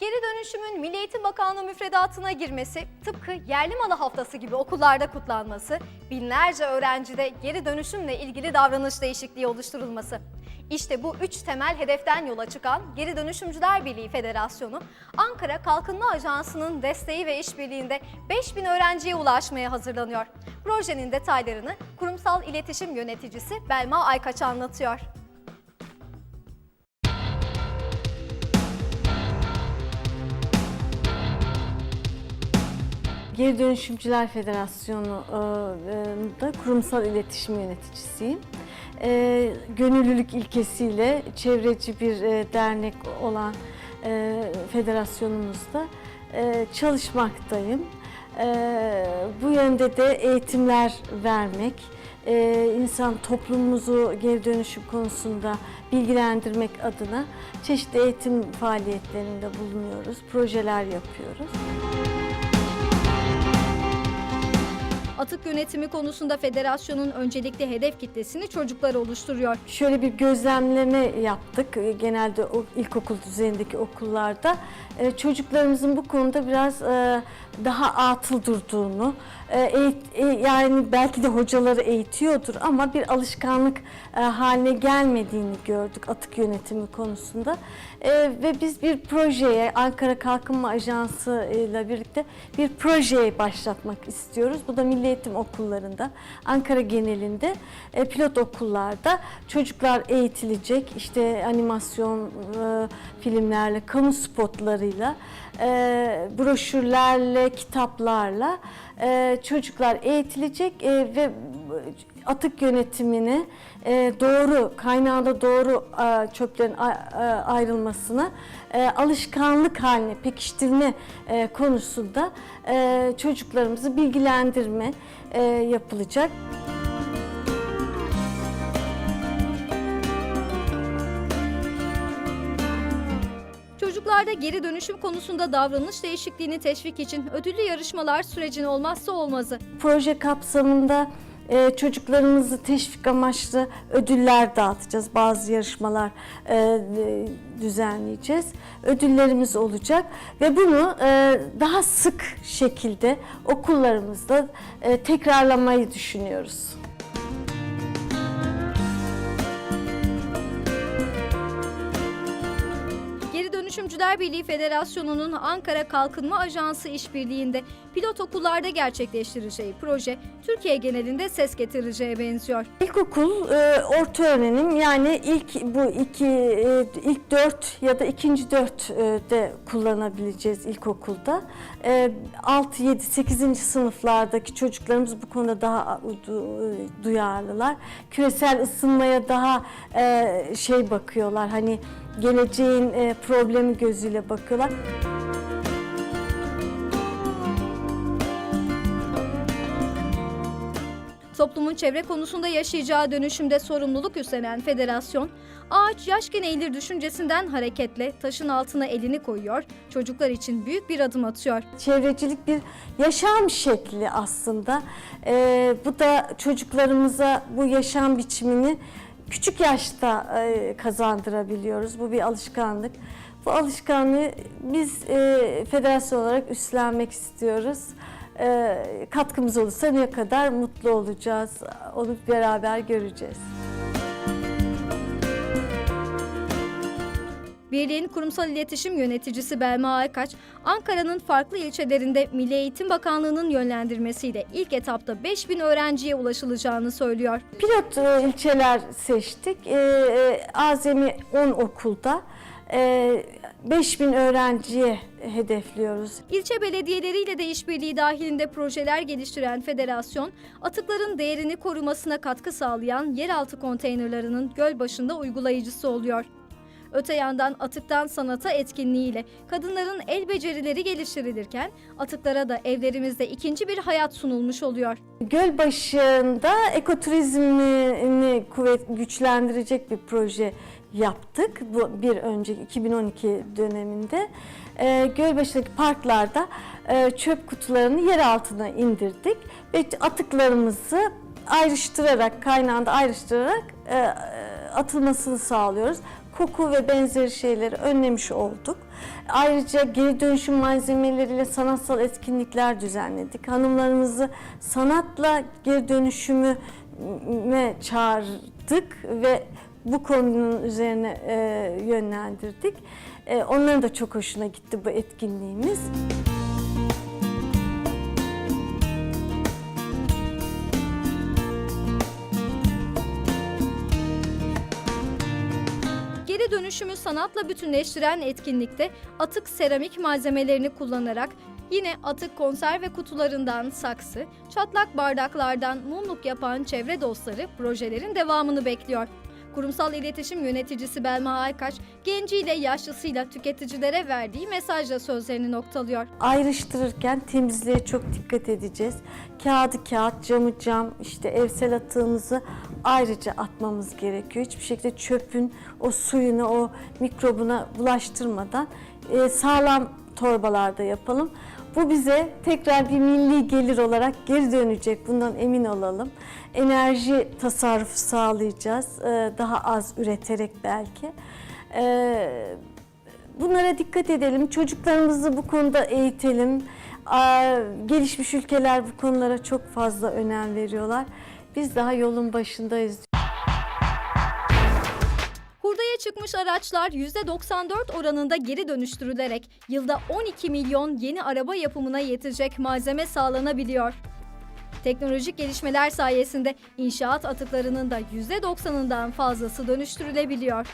Geri dönüşümün Milli Eğitim Bakanlığı müfredatına girmesi, tıpkı yerli malı haftası gibi okullarda kutlanması, binlerce öğrencide geri dönüşümle ilgili davranış değişikliği oluşturulması. İşte bu üç temel hedeften yola çıkan Geri Dönüşümcüler Birliği Federasyonu, Ankara Kalkınma Ajansı'nın desteği ve işbirliğinde 5000 öğrenciye ulaşmaya hazırlanıyor. Projenin detaylarını kurumsal iletişim yöneticisi Belma Aykaç anlatıyor. Geri Dönüşümcüler Federasyonu'da kurumsal iletişim yöneticisiyim. E, Gönüllülük ilkesiyle çevreci bir e, dernek olan e, federasyonumuzda e, çalışmaktayım. E, Bu yönde de eğitimler vermek, e, insan toplumumuzu geri dönüşüm konusunda bilgilendirmek adına çeşitli eğitim faaliyetlerinde bulunuyoruz, projeler yapıyoruz. Atık yönetimi konusunda federasyonun öncelikli hedef kitlesini çocuklar oluşturuyor. Şöyle bir gözlemleme yaptık. E, Genelde o ilkokul düzeyindeki okullarda e, çocuklarımızın bu konuda biraz e, daha atıl durduğunu, yani belki de hocaları eğitiyordur ama bir alışkanlık haline gelmediğini gördük atık yönetimi konusunda. Ve biz bir projeye Ankara Kalkınma Ajansı ile birlikte bir projeye başlatmak istiyoruz. Bu da Milli Eğitim okullarında, Ankara genelinde e, pilot okullarda çocuklar eğitilecek. İşte animasyon e, filmlerle, kamu spotlarıyla, e, broşürlerle, kitaplarla e, çocuklar eğitilecek e, ve atık yönetimini e, doğru, kaynağında doğru e, çöplerin a- e, ayrılmasına e, alışkanlık haline pekiştirme e, konusunda e, çocuklarımızı bilgilendirme e, yapılacak. Çocuklarda geri dönüşüm konusunda davranış değişikliğini teşvik için ödüllü yarışmalar sürecin olmazsa olmazı. Proje kapsamında e, çocuklarımızı teşvik amaçlı ödüller dağıtacağız. Bazı yarışmalar e, e, düzenleyeceğiz. Ödüllerimiz olacak ve bunu e, daha sık şekilde okullarımızda e, tekrarlamayı düşünüyoruz. Dönüşümcüler Birliği Federasyonu'nun Ankara Kalkınma Ajansı işbirliğinde pilot okullarda gerçekleştireceği proje Türkiye genelinde ses getireceğe benziyor. İlkokul, e, orta öğrenim yani ilk bu iki e, ilk dört ya da ikinci dört e, de kullanabileceğiz ilkokulda. E, 6, 7, 8. sınıflardaki çocuklarımız bu konuda daha du- duyarlılar. Küresel ısınmaya daha e, şey bakıyorlar hani geleceğin e, problemi gözüyle bakıyorlar. Toplumun çevre konusunda yaşayacağı dönüşümde sorumluluk üstlenen federasyon, ağaç yaşken eğilir düşüncesinden hareketle taşın altına elini koyuyor, çocuklar için büyük bir adım atıyor. Çevrecilik bir yaşam şekli aslında. Ee, bu da çocuklarımıza bu yaşam biçimini küçük yaşta e, kazandırabiliyoruz. Bu bir alışkanlık. Bu alışkanlığı biz e, federasyon olarak üstlenmek istiyoruz. E, katkımız olursa ne kadar mutlu olacağız, onu beraber göreceğiz. Birliğin kurumsal iletişim yöneticisi Belma Aykaç, Ankara'nın farklı ilçelerinde Milli Eğitim Bakanlığı'nın yönlendirmesiyle ilk etapta 5000 öğrenciye ulaşılacağını söylüyor. Pilot e, ilçeler seçtik. E, e, Azami 10 okulda e, 5000 öğrenciye hedefliyoruz. İlçe belediyeleriyle de işbirliği dahilinde projeler geliştiren federasyon, atıkların değerini korumasına katkı sağlayan yeraltı konteynerlarının göl başında uygulayıcısı oluyor. Öte yandan atıktan sanata etkinliğiyle kadınların el becerileri geliştirilirken atıklara da evlerimizde ikinci bir hayat sunulmuş oluyor. Göl başında ekoturizmini kuvvet güçlendirecek bir proje yaptık. Bu bir önceki 2012 döneminde e, Gölbaşı'ndaki parklarda e, çöp kutularını yer altına indirdik ve atıklarımızı ayrıştırarak kaynağında ayrıştırarak e, atılmasını sağlıyoruz. Koku ve benzeri şeyleri önlemiş olduk. Ayrıca geri dönüşüm malzemeleriyle sanatsal etkinlikler düzenledik. Hanımlarımızı sanatla geri dönüşümü çağırdık ve bu konunun üzerine e, yönlendirdik. E, onların da çok hoşuna gitti bu etkinliğimiz. Dönüşümü sanatla bütünleştiren etkinlikte atık seramik malzemelerini kullanarak yine atık konserve kutularından saksı, çatlak bardaklardan mumluk yapan çevre dostları projelerin devamını bekliyor. Kurumsal iletişim yöneticisi Belma Aykaç, genciyle yaşlısıyla tüketicilere verdiği mesajla sözlerini noktalıyor. ayrıştırırken temizliğe çok dikkat edeceğiz. Kağıdı kağıt, camı cam, işte evsel atığımızı ayrıca atmamız gerekiyor. Hiçbir şekilde çöpün o suyunu, o mikrobuna bulaştırmadan e, sağlam torbalarda yapalım. Bu bize tekrar bir milli gelir olarak geri dönecek. Bundan emin olalım. Enerji tasarrufu sağlayacağız. e, Daha az üreterek belki. E, Bunlara dikkat edelim. Çocuklarımızı bu konuda eğitelim. Gelişmiş ülkeler bu konulara çok fazla önem veriyorlar. Biz daha yolun başındayız. Çıkmış araçlar %94 oranında geri dönüştürülerek yılda 12 milyon yeni araba yapımına yetecek malzeme sağlanabiliyor. Teknolojik gelişmeler sayesinde inşaat atıklarının da %90'ından fazlası dönüştürülebiliyor.